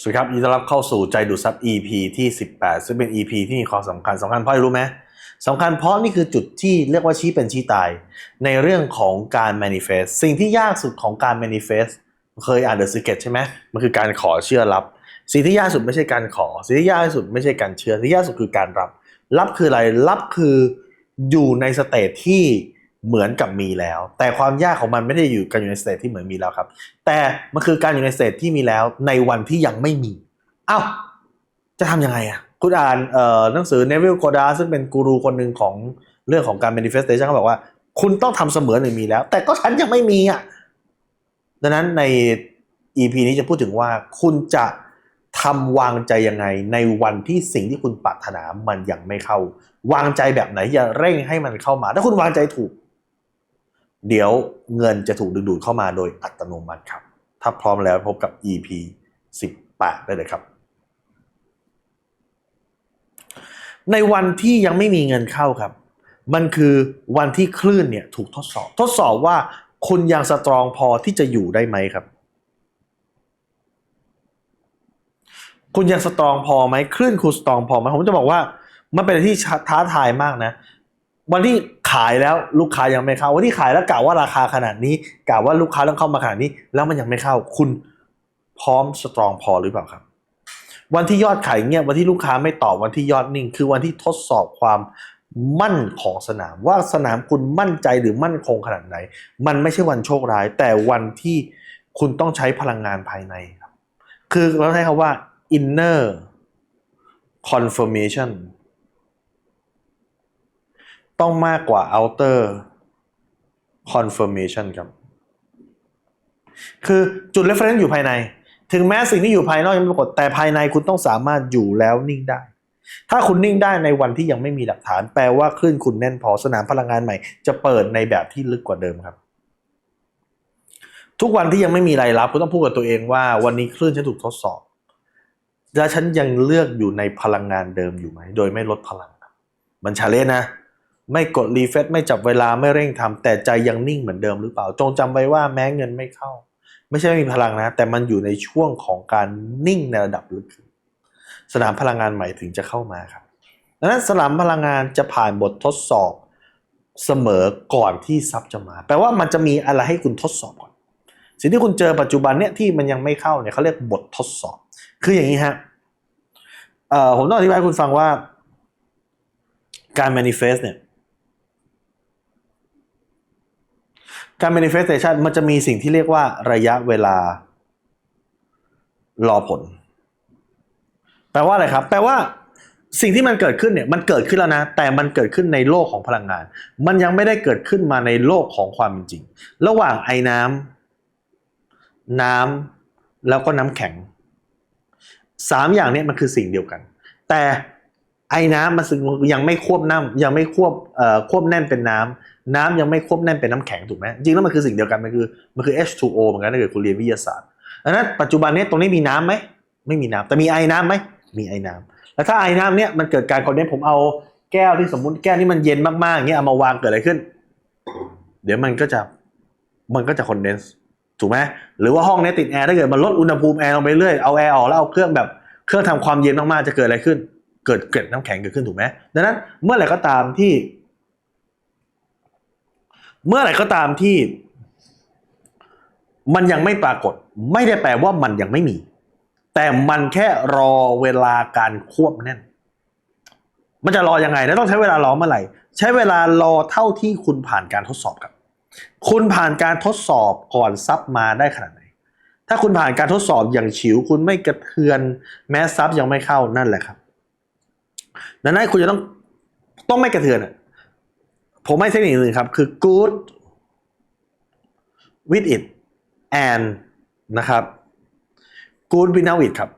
สวัสดีครับยินดีต้อนรับเข้าสู่ใจดูซับ EP ที่ 18 ซึ่งเป็น EP ที่มีความสำคัญสำคัญเพราะอะไรรู้ไหมสำคัญเพราะนี่คือจุดที่เรียกว่าชี้เป็นชี้ตาย ในเรื่องของการ manifest สิ่งที่ยากสุดของการ manifest เคยอ่าน The Secret ใช่ไหมมันคือการขอเชื่อรับ สิ่งที่ยากสุดไม่ใช่การขอ สิ่งที่ยากสุดไม่ใช่การเชื่อสิ่งที่ยากสุดคือการรับ รับคืออะไรรับคืออยู่ในสเตทที่ เหมือนกับมีแล้ว แต่ความยากของมันไม่ได้อยู่กันอยู่ในสเตทที่เหมือนมีแล้วครับ แต่มันคือการอยู่ในสเตทที่มีแล้วในวันที่ยังไม่มีเอ้าจะทำยังไงอะคุณอ่านเอ่อหนังสือ Neville Goddard ซึ่งเป็นกูรูคนหนึ่งของเรื่องของการ manifestation เขาบอกว่า คุณต้องทำเสมือนหนึ่งมีแล้ว แต่ก็ฉันยังไม่มีอะดังนั้นใน EP นี้จะพูดถึงว่าคุณจะทำวางใจยังไงในวันที่สิ่งที่คุณปรารถนามันยังไม่เข้า วางใจแบบไหนอย่าเร่งให้มันเข้ามา ถ้าคุณวางใจถูก เดี๋ยวเงินจะถูกดึงดูดเข้ามาโดยอัตโนมัติครับ ถ้าพร้อมแล้วพบกับ EP 18 ได้เลยครับ ในวันที่ยังไม่มีเงินเข้าครับ มันคือวันที่คลื่นเนี่ยถูกทดสอบ ทดสอบว่าคุณยังสตรองพอที่จะอยู่ได้ไหมครับ คุณยังสตรองพอไหมคลื่นคุณสตรองพอไหมผมจะบอกว่า มันเป็นที่ท้าทายมากนะ วันที่ขายแล้วลูกค้ายังไม่เข้า วันที่ขายแล้วกล่าวว่าราคาขนาดนี้กล่าวว่าลูกค้าต้องเข้ามาขนาดนี้ แล้วมันยังไม่เข้า คุณพร้อมสตรองพอหรือเปล่าครับ วันที่ยอดขายเงียบวันที่ลูกค้าไม่ตอบวันที่ยอดนิ่ง คือวันที่ทดสอบความมั่นของสนาม ว่าสนามคุณมั่นใจหรือมั่นคงขนาดไหน มันไม่ใช่วันโชคร้าย แต่วันที่คุณต้องใช้พลังงานภายในครับ คือเราใช้คำว่า inner confirmation ต้องมากกว่า outer confirmation ครับ คือจุด reference อยู่ภายใน ถึงแม้สิ่งที่อยู่ภายนอกยังไม่ปรากฏแต่ภายในคุณต้องสามารถอยู่แล้วนิ่งได้ ถ้าคุณนิ่งได้ในวันที่ยังไม่มีหลักฐาน แปลว่าคลื่นคุณแน่นพอสนามพลังงานใหม่ จะเปิดในแบบที่ลึกกว่าเดิมครับ ทุกวันที่ยังไม่มีรายรับคุณต้องพูดกับตัวเองว่า วันนี้คลื่นฉันถูกทดสอบและฉันยังเลือกอยู่ในพลังงานเดิมอยู่ไหมโดยไม่ลดพลังบมันชาเลนนะ ไม่กดรีเฟซไม่จับเวลาไม่เร่งทำแต่ใจยังนิ่งเหมือนเดิมหรือเปล่า จงจำไว้ว่าแม้เงินไม่เข้า ไม่ใช่ไม่มีพลังนะ แต่มันอยู่ในช่วงของการนิ่งในระดับลึกสนามพลังงานใหม่ถึงจะเข้ามาครับดังนั้นสนามพลังงานจะผ่านบททดสอบเสมอก่อนที่ซับจะมา แปลว่ามันจะมีอะไรให้คุณทดสอบก่อน สิ่งที่คุณเจอปัจจุบันเนี่ยที่มันยังไม่เข้าเนี่ยเขาเรียกบททดสอบ คืออย่างนี้ฮะผมต้องอธิบายให้คุณฟังว่าการ manifest เนี่ย การ manifestation มันจะมีสิ่งที่เรียกว่าระยะเวลารอผล แปลว่าอะไรครับ แปลว่าสิ่งที่มันเกิดขึ้นเนี่ยมันเกิดขึ้นแล้วนะ แต่มันเกิดขึ้นในโลกของพลังงาน มันยังไม่ได้เกิดขึ้นมาในโลกของความเป็นจริง ระหว่างไอ้น้ำน้ำแล้วก็น้ำแข็งสามอย่างเนี้มันคือสิ่งเดียวกัน แต่ ไอ้น้ำมันยังไม่ควบน้ำยังไม่ควบเอ่อควบแน่นเป็นน้ำน้ำยังไม่ควบแน่นเป็นน้ำแข็งถูกไหมจริงแล้วมันคือสิ่งเดียวกันมันคือมันคือ H2O เหมือนกันถ้าเกิดคุณเรียนวิทยาศาสตร์ดังนั้นปัจจุบันนี้ตรงนี้มีน้ำไหมไม่มีน้ำแต่มีไอ้น้ำไหมมีไอ้น้ำแล้วถ้าไอ้น้ำเนี่ยมันเกิดการคอนเดนผมเอาแก้วที่สมมุติแก้วที่มันเย็นมากๆอย่างเงี้ยเอามาวางเกิดอะไรขึ้น เดี๋ยวมันก็จะมันก็จะคอนเดนส์ถูกไหมหรือว่าห้องนี้ติดแอร์ถ้าเกิดมันลดอุณหภูมิแอร์ลงไปเรื่อยเอาแอร์ออกแล้วเอาเครื่องแบบเครื่องทำความเย็นมากๆจะเกิดอะไรขึ้น เกิดเกล็ดน้ำแข็งเกิดขึ้นถูกไหมดังนั้นเมื่อไหร่ก็ตามที่ เมื่อไหร่ก็ตามที่ มันยังไม่ปรากฏ ไม่ได้แปลว่ามันยังไม่มี แต่มันแค่รอเวลาการควบแน่น มันจะรอยังไงแล้วต้องใช้เวลารอเมื่อไหร่ใช้เวลารอเท่าที่คุณผ่านการทดสอบครับ คุณผ่านการทดสอบก่อนซับมาได้ขนาดไหน ถ้าคุณผ่านการทดสอบอย่างฉิว คุณไม่กระเทือน แม้ซับยังไม่เข้านั่นแหละครับ ดังนั้นคุณจะต้องต้องไม่กระเทือนผมให้เทคนิคหนึ่งครับ คือ good with it and นะครับ good without it ครับ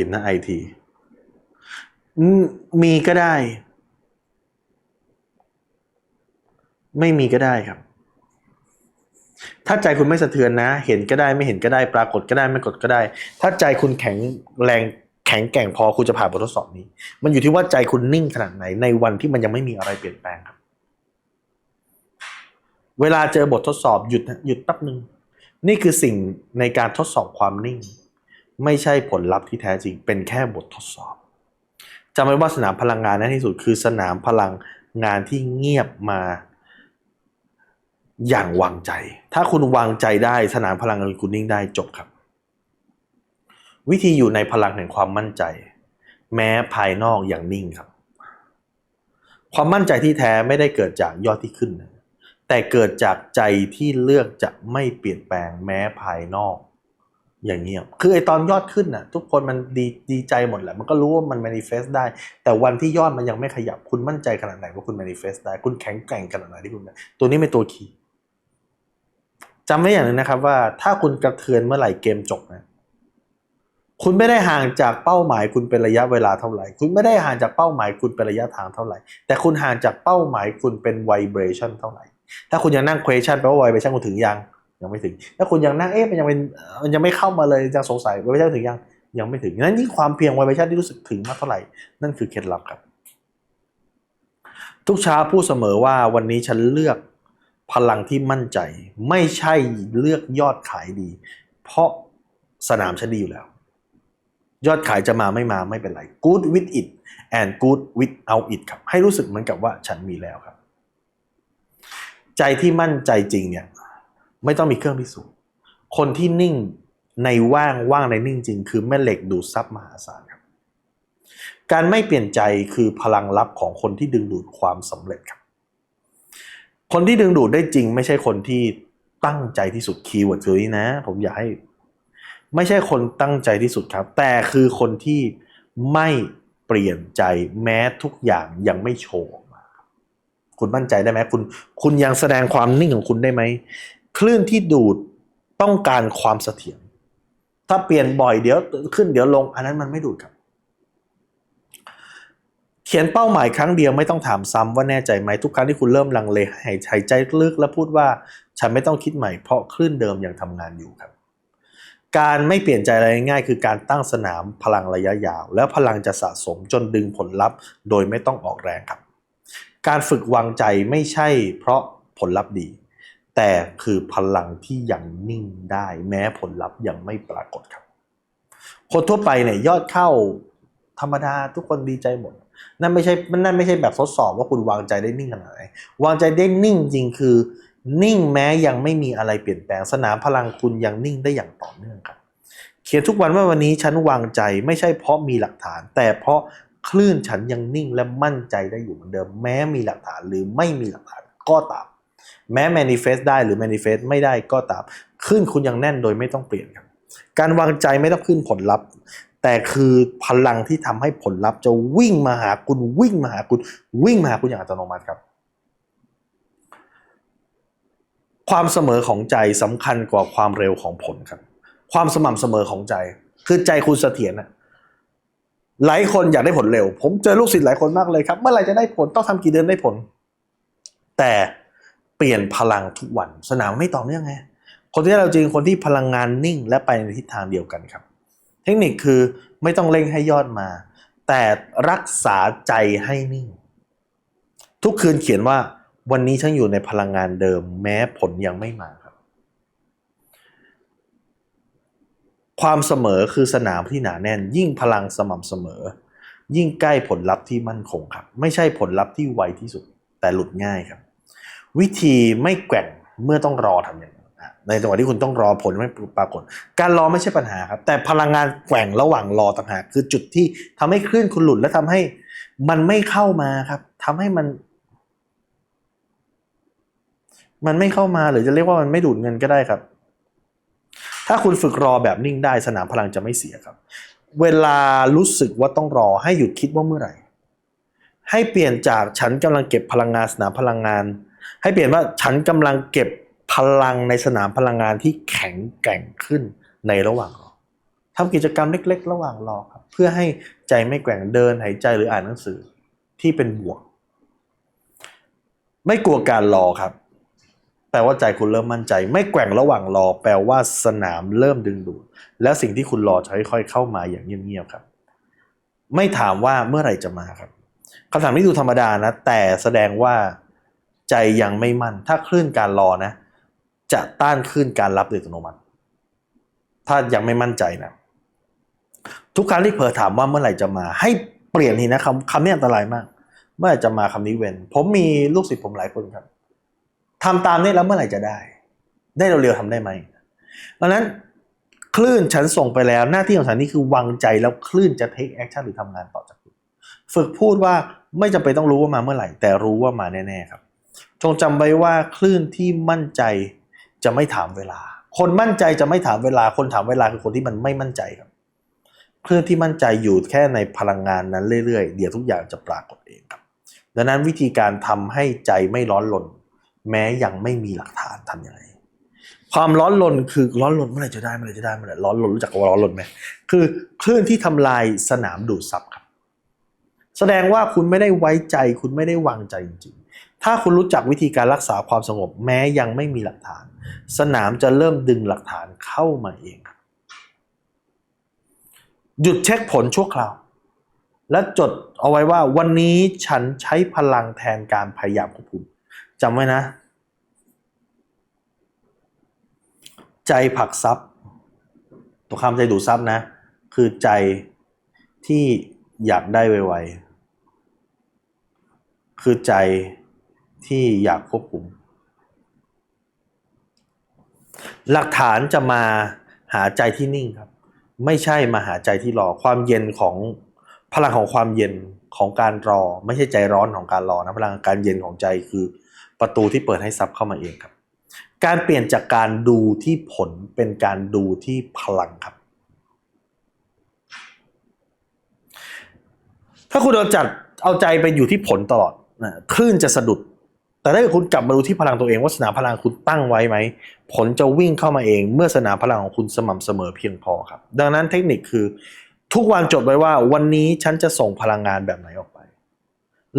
in นะ IT มีก็ได้ ไม่มีก็ได้ครับ ถ้าใจคุณไม่สะเทือนนะ เห็นก็ได้ไม่เห็นก็ได้ ปรากฏก็ได้ไม่กดก็ได้ ถ้าใจคุณแข็งแรง ข็งแกร่งพอคุณจะผ่านบททดสอบนี้ มันอยู่ที่ว่าใจคุณนิ่งขนาดไหนในวันที่มันยังไม่มีอะไรเปลี่ยนแปลงครับ เวลาเจอบททดสอบหยุดหยุดแป๊บหนึ่งนี่คือสิ่งในการทดสอบความนิ่ง ไม่ใช่ผลลัพธ์ที่แท้จริง เป็นแค่บททดสอบจำไว้ว่าสนามพลังงานนั้นที่สุดคือสนามพลังงานที่เงียบมาอย่างวางใจ ถ้าคุณวางใจได้สนามพลังงานคุณนิ่งได้จบครับ วิธีอยู่ในพลังแห่งความมั่นใจ แม้ภายนอกอย่างนิ่งครับ ความมั่นใจที่แท้ไม่ได้เกิดจากยอดที่ขึ้น แต่เกิดจากใจที่เลือกจะไม่เปลี่ยนแปลงแม้ภายนอก อย่างเงียบคือไอตอนยอดขึ้นน่ะ ทุกคนมันดีดีใจหมดแหละ มันก็รู้ว่ามัน manifest ได้ แต่วันที่ยอดมันยังไม่ขยับคุณมั่นใจขนาดไหนว่าคุณ manifest ได้ คุณแข็งแกร่งขนาดไหนที่คุณตัวนี้เป็นตัวคีย์จำไว้อย่างหนึงนะครับว่าถ้าคุณกระเทือนเมื่อไหร่เกมจบนะ คุณไม่ได้ห่างจากเป้าหมายคุณเป็นระยะเวลาเท่าไหร่ คุณไม่ได้ห่างจากเป้าหมายคุณเป็นระยะทางเท่าไหร่ แต่คุณห่างจากเป้าหมายคุณเป็น vibration เท่าไหร่ ถ้าคุณยังนั่ง question แปลว่า vibration คุณถึงยัง ยังไม่ถึง ถ้าคุณยังนั่งเอ๊ะมันยังเป็นมันยังไม่เข้ามาเลยยังสงสัย vibration ถึงยัง ยังไม่ถึงนั้นนี่ความเพียง vibration ที่รู้สึกถึงมากเท่าไหร่ นั่นคือเคล็ดลับครับ ทุกเช้าพูดเสมอว่าวันนี้ฉันเลือกพลังที่มั่นใจ ไม่ใช่เลือกยอดขายดี เพราะสนามฉันดีอยู่แล้ว ยอดขายจะมาไม่มาไม่เป็นไร good with it and good without it ครับ ให้รู้สึกเหมือนกับว่าฉันมีแล้วครับ ใจที่มั่นใจจริงเนี่ย ไม่ต้องมีเครื่องพิสูจน์ คนที่นิ่งในว่างว่างในนิ่งจริง คือแม่เหล็กดูดซับมหาศาลครับ การไม่เปลี่ยนใจคือพลังลับของคนที่ดึงดูดความสำเร็จครับ คนที่ดึงดูดได้จริง ไม่ใช่คนที่ตั้งใจที่สุดคีย์เวิร์ดคือนี้นะ ผมอยากให้ ไม่ใช่คนตั้งใจที่สุดครับ แต่คือคนที่ไม่เปลี่ยนใจแม้ทุกอย่างยังไม่โชว์มาคุณมั่นใจได้ไหมคุณคุณยังแสดงความนิ่งของคุณได้ไหมคลื่นที่ดูดต้องการความเสถียรถ้าเปลี่ยนบ่อยเดี๋ยวขึ้นเดี๋ยวลง อันนั้นมันไม่ดูดครับ เขียนเป้าหมายครั้งเดียวไม่ต้องถามซ้ำว่าแน่ใจไหมทุกครั้งที่คุณเริ่มลังเลหายหายใจลึกแล้วพูดว่า ฉันไม่ต้องคิดใหม่เพราะคลื่นเดิมยังทำงานอยู่ครับ การไม่เปลี่ยนใจอะไรง่ายคือการตั้งสนามพลังระยะยาว แล้วพลังจะสะสมจนดึงผลลัพธ์ โดยไม่ต้องออกแรงครับ การฝึกวางใจไม่ใช่เพราะผลลัพธ์ดี แต่คือพลังที่ยังนิ่งได้ แม้ผลลัพธ์ยังไม่ปรากฏครับ คนทั่วไปเนี่ยยอดเข้าธรรมดาทุกคนดีใจหมด นั่นไม่ใช่นั่นไม่ใช่แบบทดสอบว่าคุณวางใจได้นิ่งขนาดไหนวางใจได้นิ่งจริงคือ นิ่งแม้ยังไม่มีอะไรเปลี่ยนแปลงสนามพลังคุณยังนิ่งได้อย่างต่อเนื่องครับ เขียนทุกวันว่าวันนี้ฉันวางใจไม่ใช่เพราะมีหลักฐาน แต่เพราะคลื่นฉันยังนิ่งและมั่นใจได้อยู่เหมือนเดิม แม้มีหลักฐานหรือไม่มีหลักฐานก็ตาม แม้ manifest ได้หรือ manifest ไม่ได้ก็ตามคลื่นคุณยังแน่นโดยไม่ต้องเปลี่ยนครับ การวางใจไม่ต้องขึ้นผลลัพธ์ แต่คือพลังที่ทำให้ผลลัพธ์จะวิ่งมาหาคุณวิ่งมาหาคุณวิ่งมาหาคุณอย่างอัตโนมัติครับ ความเสมอของใจสำคัญกว่าความเร็วของผลครับ ความสม่ำเสมอของใจ คือใจคุณเสถียรนะหลายคนอยากได้ผลเร็ว ผมเจอลูกศิษย์หลายคนมากเลยครับ เมื่อไหร่จะได้ผลต้องทำกี่เดือนได้ผล แต่เปลี่ยนพลังทุกวัน สนามไม่ต่อเนื่องไงคนที่เราจริงคนที่พลังงานนิ่งและไปในทิศทางเดียวกันครับ เทคนิคคือไม่ต้องเร่งให้ยอดมา แต่รักษาใจให้นิ่ง ทุกคืนเขียนว่า วันนี้ฉันอยู่ในพลังงานเดิม แม้ผลยังไม่มาครับ ความเสมอคือสนามที่หนาแน่น ยิ่งพลังสม่ำเสมอ ยิ่งใกล้ผลลัพธ์ที่มั่นคงครับ ไม่ใช่ผลลัพธ์ที่ไวที่สุดแต่หลุดง่ายครับ วิธีไม่แกว่งเมื่อต้องรอทำอย่างนั้นในจังหวะที่คุณต้องรอผลไม่ปรากฏ การรอไม่ใช่ปัญหาครับ แต่พลังงานแกว่งระหว่างรอต่างหากคือจุดที่ทำให้คลื่นคุณหลุดและทำให้มันไม่เข้ามาครับทำให้มัน มันไม่เข้ามาหรือจะเรียกว่ามันไม่ดูดเงินก็ได้ครับ ถ้าคุณฝึกรอแบบนิ่งได้สนามพลังจะไม่เสียครับ เวลารู้สึกว่าต้องรอให้หยุดคิดว่าเมื่อไหร่ ให้เปลี่ยนจากฉันกำลังเก็บพลังงานสนามพลังงาน ให้เปลี่ยนว่าฉันกำลังเก็บพลังในสนามพลังงานที่แข็งแกร่งขึ้นในระหว่างรอทำกิจกรรมเล็ก ๆ ระหว่างรอครับเพื่อให้ใจไม่แกว่งเดินหายใจหรืออ่านหนังสือที่เป็นบวก ไม่กลัวการรอครับ แปลว่าใจคุณเริ่มมั่นใจ ไม่แกว่งระหว่างรอ แปลว่าสนามเริ่มดึงดูด แล้วสิ่งที่คุณรอจะค่อยๆเข้ามาอย่างเงียบๆครับ ไม่ถามว่าเมื่อไหร่จะมาครับคำถามนี้ดูธรรมดานะ แต่แสดงว่าใจยังไม่มั่น ถ้าคลื่นการรอนะ จะต้านคลื่นการรับโดยอัตโนมัติ ถ้ายังไม่มั่นใจนะ ทุกครั้งที่เผลอถามว่าเมื่อไหร่จะมา ให้เปลี่ยนทีนะคำคำนี้อันตรายมาก เมื่อไหร่จะมาคำนี้เว้น ผมมีลูกศิษย์ผมหลายคนครับ ทำตามนี้แล้วเมื่อไหร่จะได้ ได้เร็วๆทำได้ไหมเพราะนั้นคลื่นฉันส่งไปแล้วหน้าที่ของฉันนี่คือวางใจแล้วคลื่นจะ take action หรือทำงานต่อจากคุณฝึกพูดว่าไม่จำเป็นต้องรู้ว่ามาเมื่อไหร่ แต่รู้ว่ามาแน่ๆครับ จงจำไว้ว่าคลื่นที่มั่นใจจะไม่ถามเวลา คนมั่นใจจะไม่ถามเวลา คนถามเวลาคือคนที่มันไม่มั่นใจครับคลื่นที่มั่นใจอยู่แค่ในพลังงานนั้นเรื่อยๆ เดี๋ยวทุกอย่างจะปรากฏเองครับ ดังนั้นวิธีการทำให้ใจไม่ร้อนรน แม้ยังไม่มีหลักฐานทำยังไง ความร้อนรนคือร้อนรนเมื่อไหร่จะได้เมื่อไหร่จะได้เมื่อไหร่ร้อนรนรู้จักว่าร้อนรนไหมคือคลื่นที่ทำลายสนามดูดซับครับ แสดงว่าคุณไม่ได้ไว้ใจ คุณไม่ได้วางใจจริงๆ ถ้าคุณรู้จักวิธีการรักษาความสงบ แม้ยังไม่มีหลักฐาน สนามจะเริ่มดึงหลักฐานเข้ามาเองครับหยุดเช็คผลชั่วคราว และจดเอาไว้ว่าวันนี้ฉันใช้พลังแทนการพยายามควบคุม จำไว้นะ ใจผักซับตัวคำใจดูซับนะ คือใจที่อยากได้ไวๆ คือใจที่อยากควบคุม หลักฐานจะมาหาใจที่นิ่งครับ ไม่ใช่มาหาใจที่รอความเย็นของพลังของความเย็นของการรอ ไม่ใช่ใจร้อนของการรอนะพลังการเย็นของใจคือ ประตูที่เปิดให้ซับเข้ามาเองครับ การเปลี่ยนจากการดูที่ผลเป็นการดูที่พลังครับ ถ้าคุณเอาจัดเอาใจไปอยู่ที่ผลตลอดนะคลื่นจะสะดุด แต่ถ้าเกิดคุณกลับมาดูที่พลังตัวเองว่าสนามพลังคุณตั้งไว้ไหม ผลจะวิ่งเข้ามาเอง เมื่อสนามพลังของคุณสม่ำเสมอเพียงพอครับ ดังนั้นเทคนิคคือ ทุกวันจดไว้ว่าวันนี้ฉันจะส่งพลังงานแบบไหนออก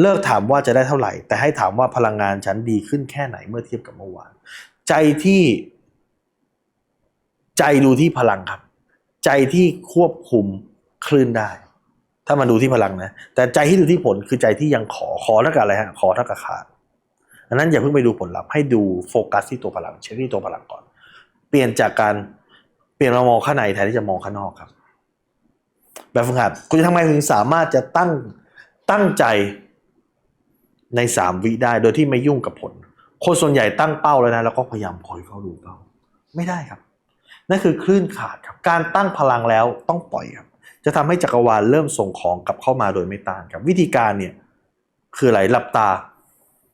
เลิกถามว่าจะได้เท่าไหร่ แต่ให้ถามว่าพลังงานฉันดีขึ้นแค่ไหนเมื่อเทียบกับเมื่อวาน ใจที่ ใจดูที่พลังครับ ใจที่ควบคุมคลื่นได้ ถ้ามาดูที่พลังนะ แต่ใจที่ดูที่ผลคือใจที่ยังขอขอเท่ากับอะไรฮะขอเท่ากับขาดดังนั้นอย่าเพิ่งไปดูผลลัพธ์ให้ดูโฟกัสที่ตัวพลังเช็คที่ตัวพลังก่อน เปลี่ยนจากการเปลี่ยนมามองข้างในแทนที่จะมองข้างนอกครับ แบบฝึกหัดคุณจะทำไงถึงสามารถจะตั้งตั้งใจ ในสามวิได้โดยที่ไม่ยุ่งกับผล คนส่วนใหญ่ตั้งเป้าแล้วนะ แล้วก็พยายามคอยเฝ้าดูเป้า ไม่ได้ครับ นั่นคือคลื่นขาดครับ การตั้งพลังแล้วต้องปล่อยครับ จะทำให้จักรวาลเริ่มส่งของกลับเข้ามาโดยไม่ต้านครับ วิธีการเนี่ยคืออะไรหลับตา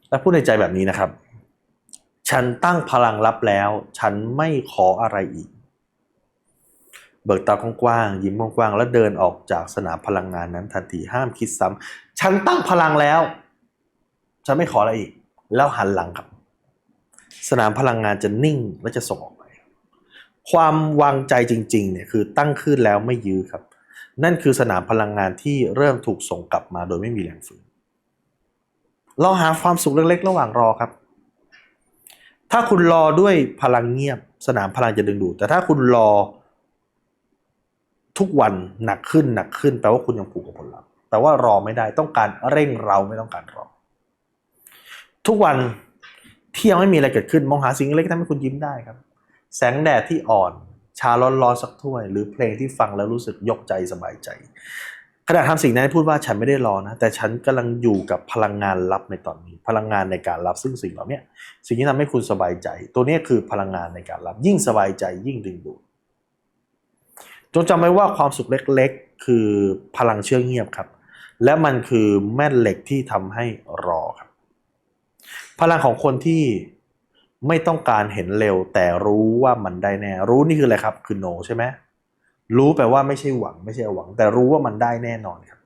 และพูดในใจแบบนี้นะครับ ฉันตั้งพลังรับแล้ว ฉันไม่ขออะไรอีก เบิกตากว้างๆยิ้มกว้างๆแล้วเดินออกจากสนามพลังงานนั้นทันทีห้ามคิดซ้ำฉันตั้งพลังแล้ว ฉันไม่ขออะไรอีก แล้วหันหลังครับ สนามพลังงานจะนิ่งและจะส่งออกไป ความวางใจจริงๆเนี่ยคือตั้งขึ้นแล้วไม่ยื้อครับ นั่นคือสนามพลังงานที่เริ่มถูกส่งกลับมาโดยไม่มีแรงฝืนเราหาความสุขเล็กๆ ระหว่างรอครับ ถ้าคุณรอด้วยพลังเงียบ สนามพลังจะดึงดูด แต่ถ้าคุณรอทุกวันหนักขึ้นหนักขึ้นแปลว่าคุณยังผูกกับผลลัพธ์แปลว่ารอไม่ได้ต้องการเร่งเราไม่ต้องการรอ ทุกวันที่ยังไม่มีอะไรเกิดขึ้นมองหาสิ่งเล็กๆทำให้คุณยิ้มได้ครับ แสงแดดที่อ่อน ชาร้อนๆสักถ้วย หรือเพลงที่ฟังแล้วรู้สึกยกใจสบายใจขณะทำสิ่งนั้นพูดว่าฉันไม่ได้รอนะ แต่ฉันกำลังอยู่กับพลังงานลับในตอนนี้ พลังงานในการรับซึ่งสิ่งเหล่านี้สิ่งที่ทำให้คุณสบายใจ ตัวนี้คือพลังงานในการรับ ยิ่งสบายใจยิ่งดึงดูดจงจำไว้ว่าความสุขเล็กๆ คือพลังเชื่องเงียบครับ และมันคือแม่เหล็กที่ทำให้ร พลังของคนที่ไม่ต้องการเห็นเร็ว แต่รู้ว่ามันได้แน่ รู้นี่คืออะไรครับ คือ no ใช่ไหมรู้แปลว่าไม่ใช่หวัง ไม่ใช่หวัง แต่รู้ว่ามันได้แน่นอนครับ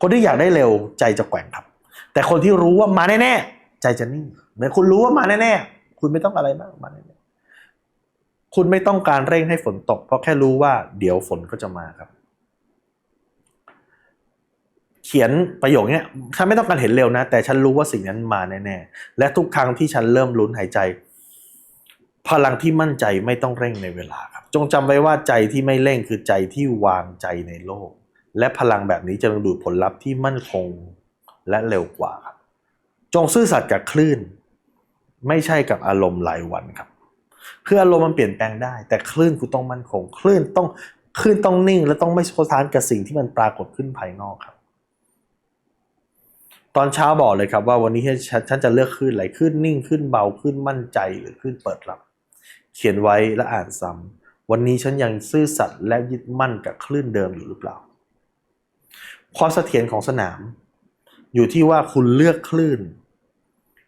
คนที่อยากได้เร็วใจจะแกว่งครับ แต่คนที่รู้ว่ามาแน่ๆใจจะนิ่งเหมือนคุณรู้ว่ามาแน่ๆคุณไม่ต้องอะไรมากมาแน่ๆคุณไม่ต้องการเร่งให้ฝนตก เพราะแค่รู้ว่าเดี๋ยวฝนก็จะมาครับ เขียนประโยคนี้ฉันไม่ต้องการเห็นเร็วนะ แต่ฉันรู้ว่าสิ่งนั้นมาแน่ๆและทุกครั้งที่ฉันเริ่มลุ้นหายใจ พลังที่มั่นใจไม่ต้องเร่งในเวลาครับจงจำไว้ว่าใจที่ไม่เร่งคือใจที่วางใจในโลก และพลังแบบนี้จะดึงดูดผลลัพธ์ที่มั่นคงและเร็วกว่าครับจงซื่อสัตย์กับคลื่น ไม่ใช่กับอารมณ์รายวันครับคืออารมณ์มันเปลี่ยนแปลงได้ แต่คลื่นคุณต้องมั่นคง คลื่นต้องคลื่นต้องนิ่ง และต้องไม่สะท้านกับสิ่งที่มันปรากฏขึ้นภายนอกครับ ตอนเช้าบอกเลยครับว่าวันนี้ฉันจะเลือกคลื่นไหลคลื่นนิ่งคลื่นเบาคลื่นมั่นใจหรือคลื่นเปิดรับ เขียนไว้และอ่านซ้ำวันนี้ฉันยังซื่อสัตย์และยึดมั่นกับคลื่นเดิมอยู่หรือเปล่าความเสถียรของสนาม อยู่ที่ว่าคุณเลือกคลื่น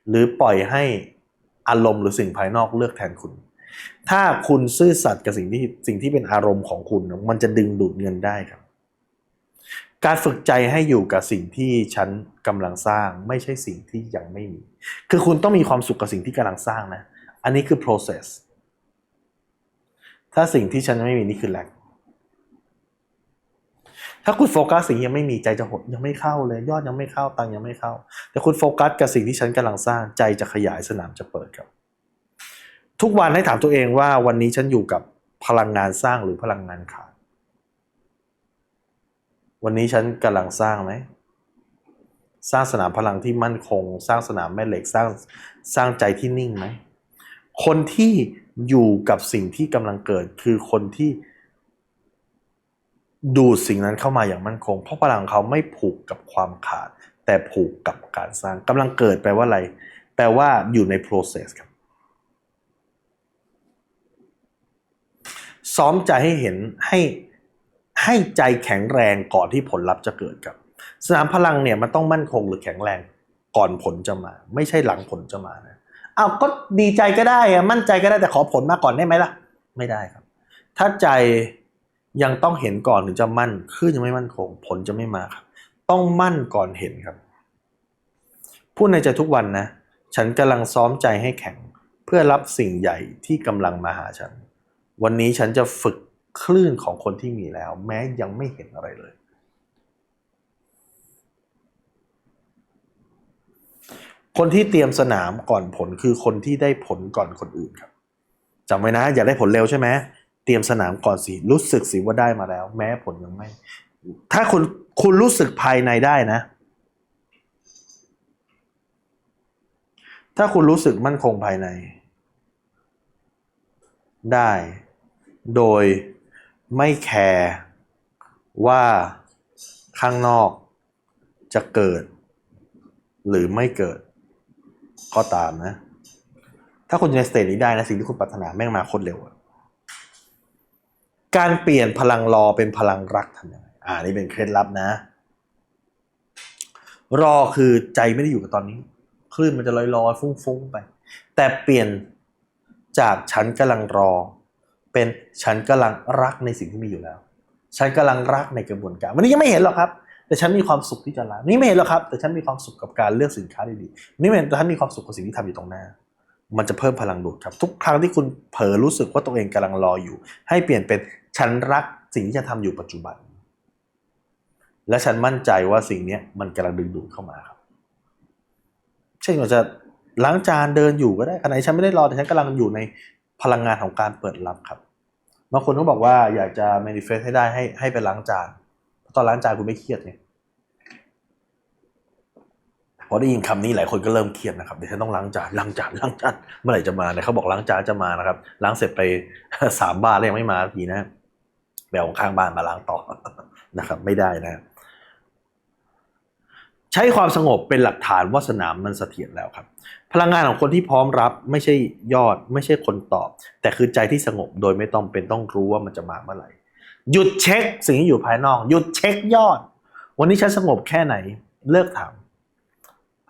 หรือปล่อยให้อารมณ์หรือสิ่งภายนอกเลือกแทนคุณ ถ้าคุณซื่อสัตย์กับสิ่งที่สิ่งที่เป็นอารมณ์ของคุณ มันจะดึงดูดเงินได้ครับ การฝึกใจให้อยู่กับสิ่งที่ฉันกำลังสร้าง ไม่ใช่สิ่งที่ยังไม่มี คือคุณต้องมีความสุขกับสิ่งที่กำลังสร้างนะ อันนี้คือ process ถ้าสิ่งที่ฉันไม่มีนี่คือ lack ถ้าคุณโฟกัสสิ่งยังไม่มีใจจะหดยังไม่เข้าเลย ยอดยังไม่เข้าตังยังไม่เข้า แต่คุณโฟกัสกับสิ่งที่ฉันกำลังสร้างใจจะขยายสนามจะเปิดครับ ทุกวันให้ถามตัวเองว่าวันนี้ฉันอยู่กับพลังงานสร้างหรือพลังงานขาด วันนี้ฉันกำลังสร้างไหม สร้างสนามพลังที่มั่นคง สร้างสนามแม่เหล็กสร้างสร้างใจที่นิ่งไหม คนที่อยู่กับสิ่งที่กำลังเกิดคือคนที่ดูดสิ่งนั้นเข้ามาอย่างมั่นคง เพราะพลังเขาไม่ผูกกับความขาด แต่ผูกกับการสร้างกำลังเกิดแปลว่าอะไร แปลว่าอยู่ใน process ครับซ้อมใจให้เห็นให้ ให้ใจแข็งแรงก่อนที่ผลลัพธ์จะเกิดครับ สนามพลังเนี่ยมันต้องมั่นคงหรือแข็งแรงก่อนผลจะมา ไม่ใช่หลังผลจะมานะเอาก็ดีใจก็ได้อะมั่นใจก็ได้แต่ขอผลมาก่อนได้ไหมล่ะ ไม่ได้ครับ ถ้าใจยังต้องเห็นก่อนถึงจะมั่นขึ้นยังไม่มั่นคง ผลจะไม่มาครับ ต้องมั่นก่อนเห็นครับพูดในใจทุกวันนะ ฉันกำลังซ้อมใจให้แข็ง เพื่อรับสิ่งใหญ่ที่กำลังมาหาฉัน วันนี้ฉันจะฝึก คลื่นของคนที่มีแล้ว แม้ยังไม่เห็นอะไรเลย คนที่เตรียมสนามก่อนผลคือคนที่ได้ผลก่อนคนอื่นครับจำไว้นะ อยากได้ผลเร็วใช่ไหมเตรียมสนามก่อนสิรู้สึกสิว่าได้มาแล้ว แม้ผลยังไม่ ถ้าคุณคุณรู้สึกภายในได้นะ ถ้าคุณรู้สึกมั่นคงภายใน ได้ โดย ไม่แคร์ว่าข้างนอกจะเกิด หรือไม่เกิด ก็ตามนะ ถ้าคุณอยู่ในสเตจนี้ได้นะ สิ่งที่คุณปรารถนาแม่งมาโคตรเร็ว การเปลี่ยนพลังรอเป็นพลังรักทำยังไงอ่านี่เป็นเคล็ดลับนะ รอคือใจไม่ได้อยู่กับตอนนี้ คลื่นมันจะลอยลอยๆฟุ้งๆไป แต่เปลี่ยนจากฉันกำลังรอ เป็นฉันกำลังรักในสิ่งที่มีอยู่แล้ว ฉันกำลังรักในกระบวนการ วันนี้ยังไม่เห็นหรอกครับ แต่ฉันมีความสุขที่จะรักนี่ไม่เห็นหรอกครับ แต่ฉันมีความสุขกับการเลือกสินค้าดีๆนี่เห็นแต่ฉันมีความสุขกับสิ่งที่ทำอยู่ตรงหน้า มันจะเพิ่มพลังดูดครับ ทุกครั้งที่คุณเผลอรู้สึกว่าตัวเองกำลังรออยู่ ให้เปลี่ยนเป็นฉันรักสิ่งที่จะทำอยู่ปัจจุบัน และฉันมั่นใจว่าสิ่งนี้มันกำลังดึงดูดเข้ามาครับ เช่นเราจะล้างจานเดินอยู่ก็ได้ขณะที่ฉันไม่ได้รอแต่ฉันกำลังอยู่ใน พลังงานของการเปิดรับครับบางคนก็บอกว่าอยากจะ manifest ให้ได้ให้ให้ไปล้างจานตอนล้างจานคุณไม่เครียดไงพอได้ยินคำนี้หลายคนก็เริ่มเครียดนะครับเดี๋ยวฉันต้องล้างจานล้างจานล้างจานเมื่อไหร่จะมาเนี่ยเขาบอกล้างจานจะมานะครับ ล้างเสร็จไปสามบ้านแล้วยังไม่มาทีนะแบวข้างบ้านมาล้างต่อนะครับ ไม่ได้นะ ใช้ความสงบเป็นหลักฐานว่าสนามมันเสถียรแล้วครับ พลังงานของคนที่พร้อมรับไม่ใช่ยอดไม่ใช่คนตอบ แต่คือใจที่สงบโดยไม่ต้องเป็นต้องรู้ว่ามันจะมาเมื่อไหร่ หยุดเช็คสิ่งที่อยู่ภายนอก หยุดเช็คยอด วันนี้ฉันสงบแค่ไหน เลิกถาม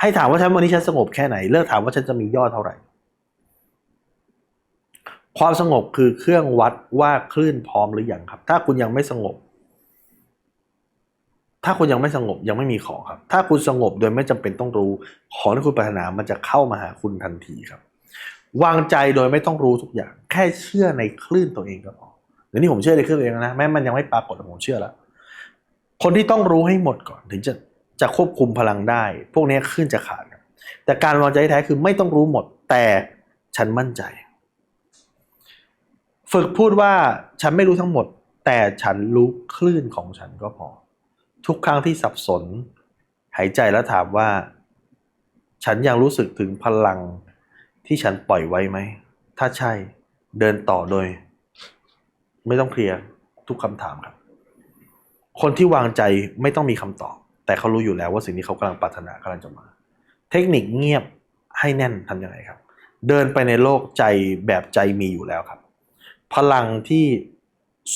ให้ถามว่าฉันวันนี้ฉันสงบแค่ไหน เลิกถามว่าฉันจะมียอดเท่าไหร่ ความสงบคือเครื่องวัดว่าคลื่นพร้อมหรือยังครับ ถ้าคุณยังไม่สงบ ถ้าคุณยังไม่สงบยังไม่มีของครับ ถ้าคุณสงบโดยไม่จำเป็นต้องรู้ ของที่คุณปรารถนามันจะเข้ามาหาคุณทันทีครับ วางใจโดยไม่ต้องรู้ทุกอย่าง แค่เชื่อในคลื่นตัวเองก็พอเดี๋ยวนี้ผมเชื่อในคลื่นตัวเองนะแม้มันยังไม่ปรากฏแต่ผมเชื่อแล้วคนที่ต้องรู้ให้หมดก่อนถึงจะจะควบคุมพลังได้ พวกนี้คลื่นจะขาดครับแต่การวางใจแท้คือไม่ต้องรู้หมด แต่ฉันมั่นใจ ฝึกพูดว่าฉันไม่รู้ทั้งหมด แต่ฉันรู้คลื่นของฉันก็พอ ทุกครั้งที่สับสน หายใจแล้วถามว่า ฉันยังรู้สึกถึงพลังที่ฉันปล่อยไว้ไหม ถ้าใช่เดินต่อโดย ไม่ต้องเคลียร์ทุกคำถามครับ คนที่วางใจไม่ต้องมีคำตอบ แต่เขารู้อยู่แล้วว่าสิ่งที่เขากำลังปรารถนากำลังจะมา เทคนิคเงียบให้แน่นทำยังไงครับ เดินไปในโลกใจแบบใจมีอยู่แล้วครับ พลังที่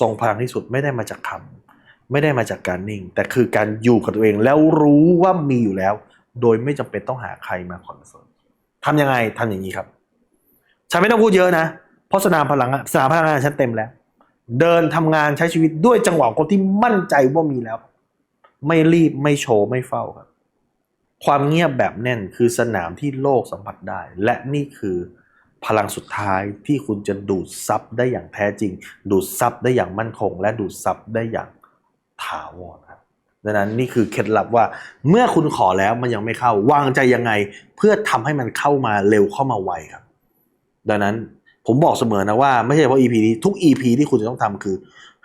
ทรงพลังที่สุดไม่ได้มาจากคำ ไม่ได้มาจากการนิ่ง แต่คือการอยู่กับตัวเองแล้วรู้ว่ามีอยู่แล้ว โดยไม่จำเป็นต้องหาใครมาคอนเฟิร์มทำยังไงทำอย่างนี้ครับ ฉันไม่ต้องพูดเยอะนะ เพราะสนามพลังงานสนามพลังงานฉันเต็มแล้ว เดินทำงานใช้ชีวิตด้วยจังหวะคนที่มั่นใจว่ามีแล้ว ไม่รีบไม่โชว์ไม่เฝ้าครับ ความเงียบแบบแน่นคือสนามที่โลกสัมผัสได้ และนี่คือพลังสุดท้ายที่คุณจะดูดซับได้อย่างแท้จริง ดูดซับได้อย่างมั่นคง และดูดซับได้อย่างาวรครับดังนั้นนี่คือเคล็ดลับว่าเมื่อคุณขอแล้วมันยังไม่เข้าวางใจยังไง เพื่อทำให้มันเข้ามาเร็วเข้ามาไวครับ ดังนั้นผมบอกเสมอนะว่าไม่ใช่เฉพาะ EP นี้ทุก EP ที่คุณจะต้องทำคือ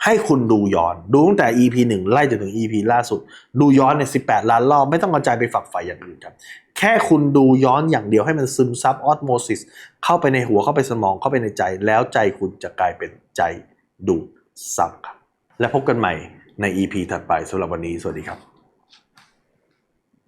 ให้คุณดูย้อนดูตั้งแต่ EP 1ไล่จนถึง EP ล่าสุด ดูย้อนใน 18 ล้านรอบไม่ต้องกระจายไปฝักใฝ่อย่างอื่นครับ แค่คุณดูย้อนอย่างเดียวให้มันซึมซับออสโมซิสเข้าไปในหัวเข้าไปสมองเข้าไปในใจ แล้วใจคุณจะกลายเป็นใจดูซับครับ และพบกันใหม่ ใน EP ถัดไปสำหรับวันนี้ สวัสดีครับ